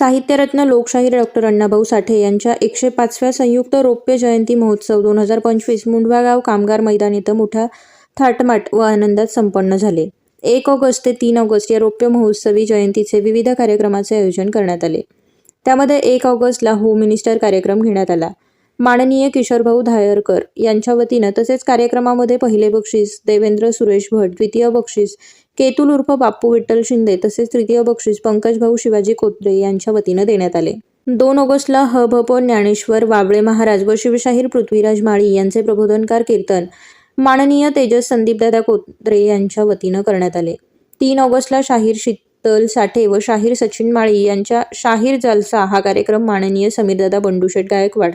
साहित्यरत्न लोकशाहीर डॉक्टर अण्णाभाऊ साठे यांच्या एकशे पाचव्या संयुक्त रौप्य जयंती महोत्सव दोन हजार पंचवीस मुंडवागाव कामगार मैदान इथं मोठ्या थाटमाट व आनंदात संपन्न झाले. एक ऑगस्ट ते तीन ऑगस्ट या रौप्य महोत्सवी जयंतीचे विविध कार्यक्रमाचे आयोजन करण्यात आले. त्यामध्ये एक ऑगस्टला होम मिनिस्टर कार्यक्रम घेण्यात आला. माननीय किशोरभाऊ धायरकर यांच्या वतीनं तसेच कार्यक्रमामध्ये पहिले बक्षीस देवेंद्र सुरेश भट द्वितीय बक्षीस केतुल उर्फ बाप्पू विठ्ठल शिंदे तसेच तृतीय बक्षीस पंकजभाऊ शिवाजी कोत्रे यांच्या वतीनं देण्यात आले. दोन ऑगस्टला ह भ प ज्ञानेश्वर वाबळे महाराज व शिवशाहीर पृथ्वीराज माळी यांचे प्रबोधनकार कीर्तन माननीय तेजस संदीपदादा कोत्रे यांच्या वतीनं करण्यात आले. तीन ऑगस्टला शाहीर शीतल साठे व शाहीर सचिन माळी यांच्या शाहीर जलसा हा कार्यक्रम माननीय समीरदादा बंडूशेठ गायकवाड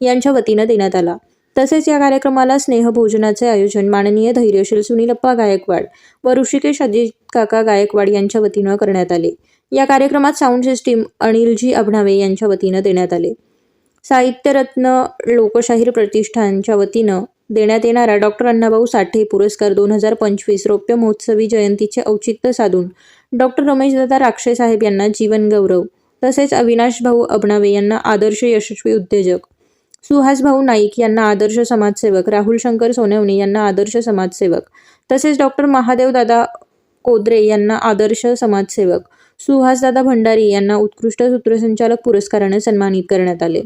यांच्या वतीनं देण्यात आला. तसेच या कार्यक्रमाला स्नेहभोजनाचे आयोजन माननीय धैर्यशील सुनीलप्पा गायकवाड व ऋषिकेश अजित काका गायकवाड यांच्या वतीनं करण्यात आले. या कार्यक्रमात साऊंड सिस्टीम अनिलजी अभणावे यांच्या वतीनं देण्यात आले. साहित्यरत्न लोकशाहीर प्रतिष्ठानच्या वतीनं देण्यात येणारा डॉक्टर अण्णाभाऊ साठे पुरस्कार दोन हजार पंचवीस रौप्य महोत्सवी जयंतीचे औचित्य साधून डॉक्टर रमेशदादा राक्षे साहेब यांना जीवनगौरव तसेच अविनाश भाऊ अबणावे यांना आदर्श यशस्वी उद्योजक सुहास भाऊ नाईक यांना आदर्श समाजसेवक राहुल शंकर सोनवणे यांना आदर्श समाजसेवक तसेच डॉक्टर महादेवदादा कोद्रे यांना आदर्श समाजसेवक सुहासदादा भंडारी यांना उत्कृष्ट सूत्रसंचालक पुरस्काराने सन्मानित करण्यात आले.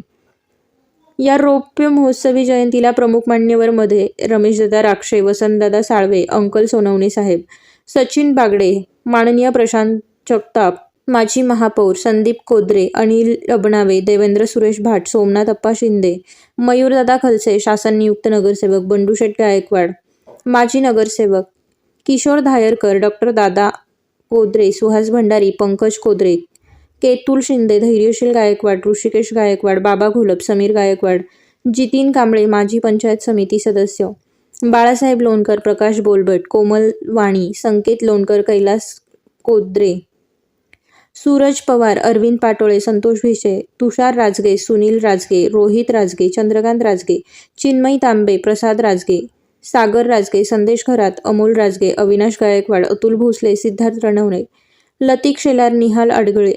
या रौप्य महोत्सवी जयंतीला प्रमुख मान्यवरमध्ये रमेशदादा राक्षे वसंतदादा साळवे अंकल सोनवणे साहेब सचिन बागडे माननीय प्रशांत जगताप माजी महापौर संदीप कोदरे अनिल अबणावे देवेंद्र सुरेश भाट सोमनाथ अप्पा शिंदे मयूरदादा खलसे शासन नियुक्त नगरसेवक बंडूशेठ गायकवाड माजी नगरसेवक किशोर धायरकर डॉक्टर दादा कोदरे सुहास भंडारी पंकज कोदरे केतुल शिंदे धैर्यशील गायकवाड ऋषिकेश गायकवाड बाबा घोलप समीर गायकवाड जितीन कांबळे माजी पंचायत समिती सदस्य बाळासाहेब लोणकर प्रकाश बोलबट कोमल वाणी संकेत लोणकर कैलास कोदरे सूरज पवार अरविंद पाटोळे संतोष भिसे तुषार राजगे सुनील राजगे रोहित राजगे चंद्रकांत राजगे चिन्मयी तांबे प्रसाद राजगे सागर राजगे संदेश घरात अमोल राजगे अविनाश गायकवाड अतुल भोसले सिद्धार्थ रणवणे लतिक शेलार निहाल अडगळे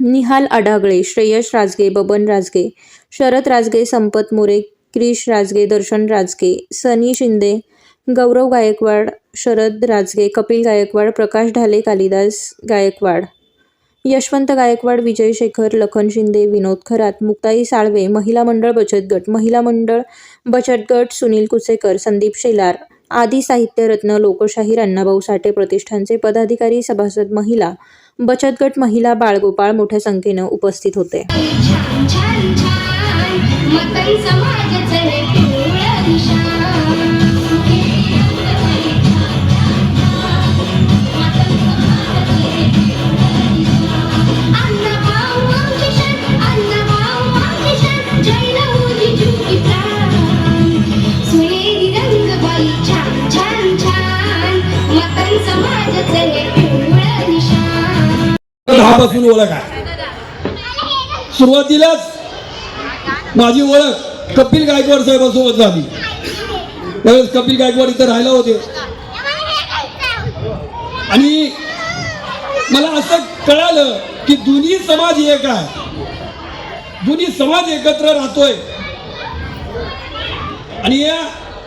निहाल आढागळे श्रेयश राजगे बबन राजगे शरद राजगे संपत मोरे क्रिश राजगे दर्शन राजगे सनी शिंदे गौरव गायकवाड शरद राजगे कपिल गायकवाड प्रकाश ढाले कालिदास गायकवाड यशवंत गायकवाड विजय शेखर लखन शिंदे विनोद खरात मुक्ताई साळवे महिला मंडळ बचत गट महिला मंडळ बचत गट सुनील कुसेकर संदीप शेलार आदी साहित्यरत्न लोकशाहीर अण्णाभाऊ साठे प्रतिष्ठानचे पदाधिकारी सभासद महिला बचत गट महिला बाळगोपाळ मोठ्या संख्येनं उपस्थित होते. दहापासून ओळख आहे? सुरुवातीलाच माझी ओळख कपिल गायकवाड साहेबांसोबत झाली. त्यावेळेस कपिल गायकवाड इथं राहायला होते. आणि मला असं कळालं की दोन्ही समाज एक आहे. दोन्ही समाज एकत्र राहतोय. आणि या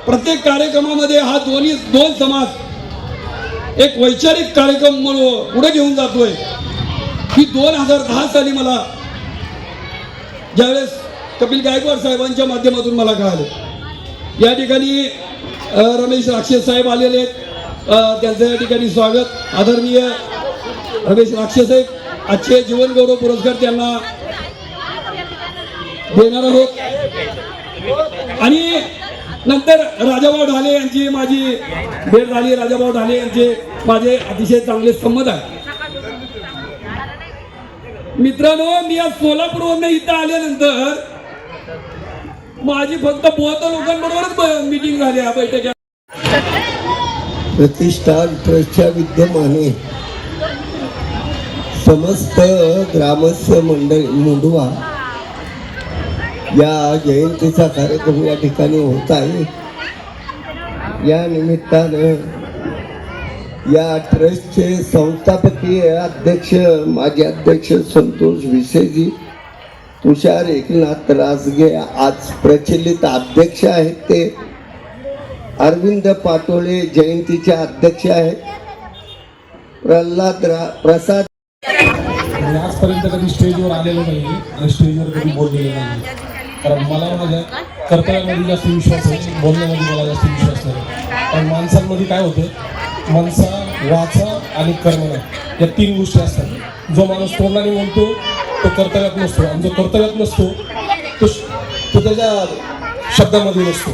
प्रत्येक कार्यक्रमामध्ये हा दोन्ही दोन समाज एक वैचारिक कार्यक्रम म्हणून पुढे घेऊन जातोय. ही दोन हजार दहा साली मला ज्यावेळेस कपिल गायकवाड साहेबांच्या माध्यमातून मला कळालं. या ठिकाणी रमेश राक्षस साहेब आलेले आहेत. त्यांचं या ठिकाणी स्वागत. आदरणीय रमेश राक्षस साहेब आजचे जीवन गौरव पुरस्कार त्यांना देणार आहोत. आणि नंतर राजाभाऊ ढाले यांची माझी भेट झाली. राजाभाऊ ढाले यांचे माझे अतिशय चांगले संमत आहे मित्रांनो मी आज सोलापूरवरून इथं आल्यानंतर माझी फक्त बोहत्तर लोकांबरोबरच मीटिंग झाली या बैठकीत. प्रतिष्ठान ट्रस्टच्या विद्यमाने समस्त ग्रामस्थ मंडळ मुंडवा या जयंतीचा कार्यक्रम या ठिकाणी होत आहे. या निमित्तानं या ट्रस्टचे संस्थापकीय अध्यक्ष माजी अध्यक्ष संतोष विसेजी तुषार एकनाथ रासगे आज प्रचलित अध्यक्ष आहेत ते. अरविंद पाटोळे जयंतीचे अध्यक्ष आहेत. प्रल्हाद रा प्रसाद आजपर्यंत कधी स्टेजवर आलेलो नाही आणि स्टेजवर कधी बोललेलो नाही कारण मला माझ्या कर्तव्यामध्ये जास्त विश्वास आहे बोलण्यामध्ये मला जास्त विश्वास नाही. कारण माणसांमध्ये काय होतं माणसा वाचा आणि कर्मणा या तीन गोष्टी असतात. जो माणूस तोंडाने म्हणतो तो कर्तव्यात नसतो. आणि जो कर्तव्यात नसतो तो तो त्याच्या शब्दामध्ये नसतो.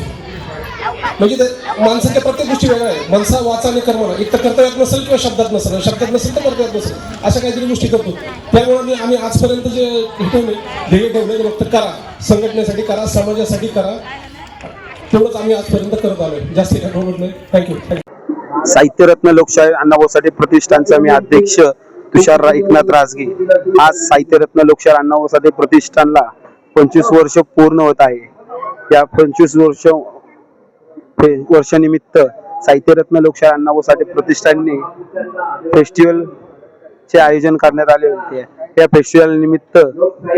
म्हणजे माणसाच्या प्रत्येक गोष्टी वेगळ्या आहे माणसा वाचा आणि कर्म. एक तर कर्तव्यात नसेल किंवा शब्दात नसेल. आणि शब्दात नसेल तर कर्तव्यात नसेल. अशा काहीतरी गोष्टी करतो. त्यामुळे मी आम्ही आजपर्यंत जे ठेवले ध्येय ठेवले फक्त करा. संघटनेसाठी करा समाजासाठी करा. तेवढंच आम्ही आजपर्यंत करत आलोय. जास्ती काय बोलत नाही. थँक्यू थँक्यू साहित्यरत्न लोकशाही अण्णाभाऊसाठी प्रतिष्ठानचा मी अध्यक्ष तुषार एकनाथ राजगे. आज साहित्यरत्न लोकशाही अण्णाभाऊसाठी प्रतिष्ठानला पंचवीस वर्ष पूर्ण होत आहे. या पंचवीस वर्ष वर्षानिमित्त साहित्यरत्न लोकशाही अण्णाभाऊसाठी प्रतिष्ठानने फेस्टिवलचे आयोजन करण्यात आले होते. या फेस्टिवल निमित्त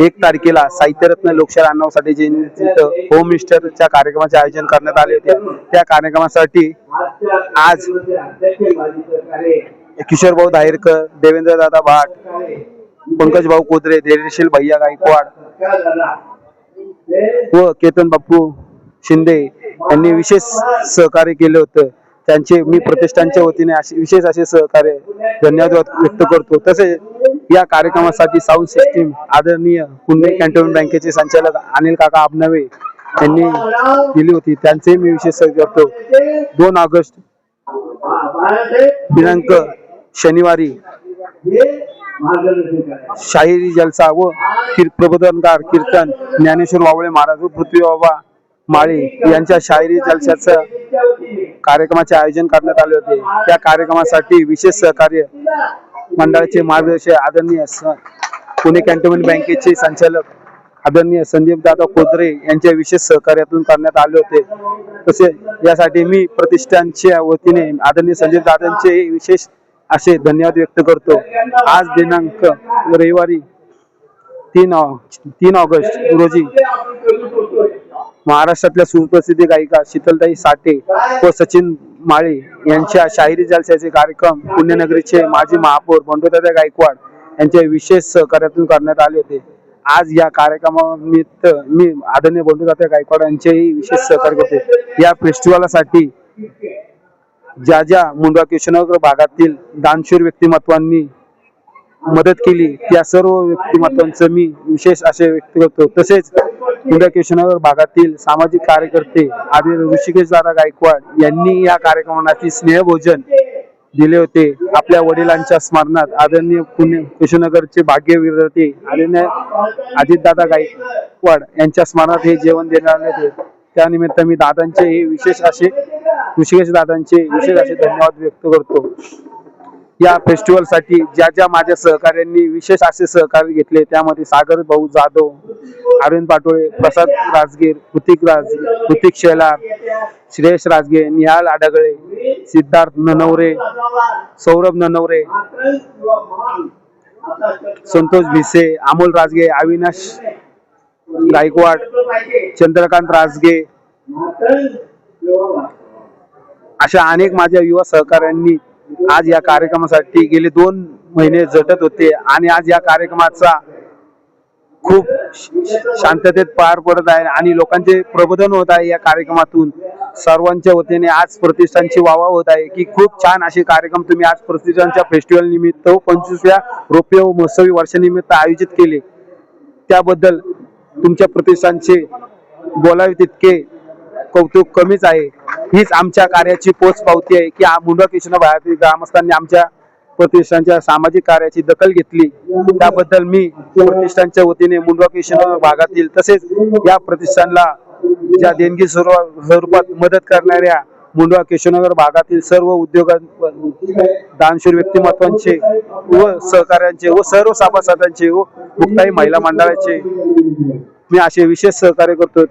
एक तारखेला साहित्यरत्न लोकशाही अण्णाभाऊसाठी जे निमित्त होम मिनिस्टरच्या कार्यक्रमाचे आयोजन करण्यात आले होते. त्या कार्यक्रमासाठी आज किशोर भाऊ दाहिरकर देवेंद्र दादा भाट पंकज भाऊ कोदरे धैर्यशील भैया गायकवाड व केतन बाप्पू शिंदे यांनी विशेष सहकार्य केले होतं. त्यांचे मी प्रतिष्ठानच्या वतीने असे विशेष असे सहकार्य धन्यवाद व्यक्त करतो. तसेच या कार्यक्रमासाठी साऊंड सिस्टीम आदरणीय पुणे कॅन्टोनमेंट बँकेचे संचालक अनिल काका आबनवे यांनी दिली होती. त्यांचे मी विशेष करतो दोन ऑगस्ट दिनांक शनिवारी शाहिरी जलसा व प्रबोधनकार कीर्तन ज्ञानेश्वर वावळे महाराज व पृथ्वी बाबा माळी यांच्या शाहिरी जलशाचं कार्यक्रमाचे आयोजन करण्यात आले होते. त्या कार्यक्रमासाठी विशेष सहकार्य मंडळाचे मार्गदर्शक आदरणीय पुणे कॅन्टोन्मेंट बँकेचे संचालक आदरणीय संदीप दादा खोदरे यांच्या विशेष सहकार्यातून करण्यात आले होते. तसे यासाठी मी प्रतिष्ठानच्या वतीने आदरणीय संदीप दादांचे विशेष असे धन्यवाद व्यक्त करतो. आज दिनांक रविवारी तीन ऑ- तीन ऑगस्ट रोजी महाराष्ट्रातल्या सुप्रसिद्ध गायिका शीतलताई साठे व सचिन माळी यांच्या शाहिरी जलशाचे कार्यक्रम पुण्यनगरीचे माजी महापौर बंडोदादा गायकवाड यांच्या विशेष सहकार्यातून करण्यात आले होते. आज या कार्यक्रमानिमित्त मी आदरणीय बंडोदादा गायकवाड यांचेही विशेष सहकार्य करते. या फेस्टिवलसाठी ज्या ज्या मुंडवा कृष्णनगर भागातील दानशूर व्यक्तिमत्वांनी मदत केली त्या सर्व व्यक्तिमत्वांचं मी विशेष असे व्यक्त करतो. तसेच मुंडवा कृष्णनगर भागातील सामाजिक कार्यकर्ते आदी ऋषिकेश दादा गायकवाड यांनी या कार्यक्रमाची स्नेहभोजन दिले होते. आपल्या वडिलांच्या स्मरणात आदरणीय पुणे कृष्णनगरचे भाग्य विरते आदरणीय अजितदादा गायकवाड यांच्या स्मरणात हे जेवण देण्यात आले होते. त्यानिमित्त मी दादांचे हे विशेष असे ऋषिकेश दादांचे विशेष असे धन्यवाद व्यक्त करतो. या फेस्टिवलसाठी ज्या ज्या माझ्या सहकार्यांनी विशेष असे सहकार्य घेतले त्यामध्ये सागर भाऊ जाधव अरविंद पाटोळे प्रसाद राजगीर कृतिक राज कृतिक शेलार श्रेयस राजगे निहाल आडगळे सिद्धार्थ ननवरे सौरभ ननवरे संतोष भिसे अमोल राजगे अविनाश गायकवाड चंद्रकांत राजगे अशा अनेक माझ्या युवा सहकाऱ्यांनी आज या कार्यक्रमासाठी गेले दोन महिने झटत होते आणि आज या कार्यक्रमाचा खूप शांततेत पार पडत आहे आणि लोकांचे प्रबोधन होत आहे या कार्यक्रमातून. सर्वांच्या वतीने आज प्रतिष्ठानची वावा होत आहे की खूप छान असे कार्यक्रम तुम्ही आज प्रतिष्ठानच्या फेस्टिवल निमित्त पंचवीसव्या रौप्य व महोत्सवी वर्षानिमित्त आयोजित केले. त्याबद्दल तुमच्या प्रतिष्ठानचे बोलावे तितके कौतुक कमीच आहे. हीच आमच्या कार्याची पोच पावती आहे की मुंडवा कृष्ण भागातील ग्रामस्थांनी आमच्या प्रतिष्ठानच्या सामाजिक कार्याची दखल घेतली. त्याबद्दल मी प्रतिष्ठानच्या वतीने मुंडवा कृष्ण भागातील तसेच या प्रतिष्ठानला ज्या देणगी स्वरूपात मदत करणाऱ्या मुंडवा केशवनगर भागातील सर्व उद्योग दानशूर व्यक्तिमत्वांचे व सहकार्यांचे व सर्व सभासदांचे व मुक्ताई महिला मंडळाचे मी असे विशेष सहकार्य करतो